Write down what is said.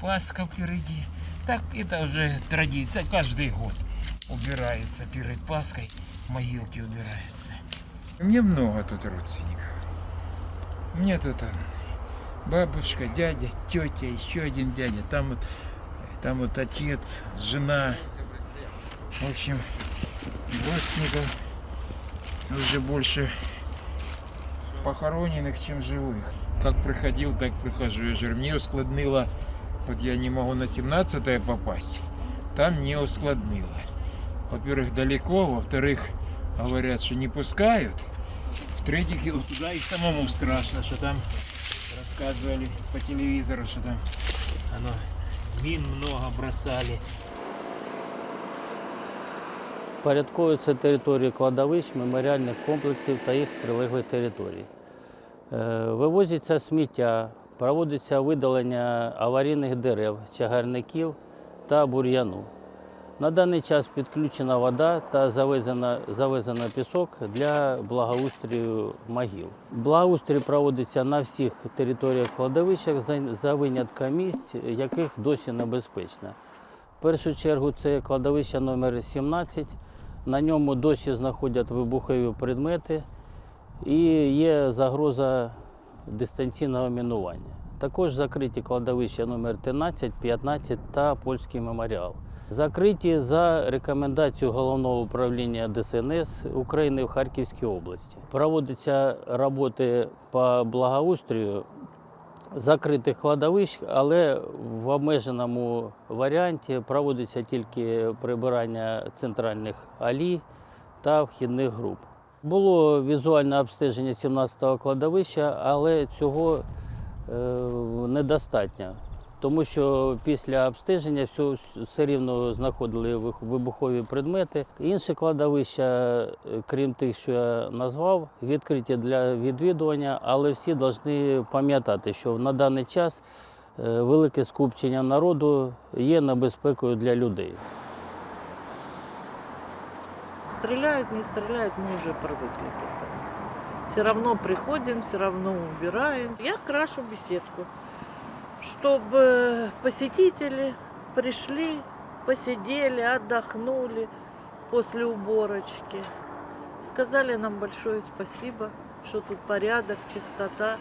Пасха впереди. Так это уже традиция, каждый год убирается перед Пасхой, могилки убираются. Меня много тут родственников. У меня тут а, бабушка, дядя, тетя, еще один дядя. Там вот, там вот отец, жена. В общем, родственников уже больше похороненных, чем живых. Как приходил, так прихожу. Я же мне ускладнило, вот я не могу на 17 попасть, там не ускладнило. Во-первых, далеко, во-вторых, говорят, что не пускают. В-третьих, вот туда и самому страшно, что там рассказывали по телевизору, что там оно, мин много бросали. Порядковуються території кладовищ, меморіальних комплексів та їх прилеглих територій. Е, Вивозиться сміття, проводиться видалення аварійних дерев, чагарників та бур'яну. На даний час підключена вода та завезено, завезено пісок для благоустрою могил. Благоустрій проводиться на всіх територіях кладовищах за- винятком місць, яких досі небезпечно. В першу чергу це кладовище номер 17. На ньому досі знаходять вибухові предмети і є загроза дистанційного мінування. Також закриті кладовища номер 13, 15 та польський меморіал. Закриті за рекомендацією головного управління ДСНС України в Харківській області. Проводяться роботи по благоустрою закритих кладовищ, але в обмеженому варіанті проводиться тільки прибирання центральних алій та вхідних груп. Було візуальне обстеження 17-го кладовища, але цього е, недостатньо. Тому що після обстеження все, все рівно знаходили вибухові предмети. Інші кладовища, е, крім тих, що я назвав, відкриті для відвідування, але всі повинні пам'ятати, що на даний час е, велике скупчення народу є небезпекою для людей. Стреляют, не стреляют, мы уже привыкли к этому. Все равно приходим, все равно убираем. Я крашу беседку, чтобы посетители пришли, посидели, отдохнули после уборочки. Сказали нам большое спасибо, что тут порядок, чистота.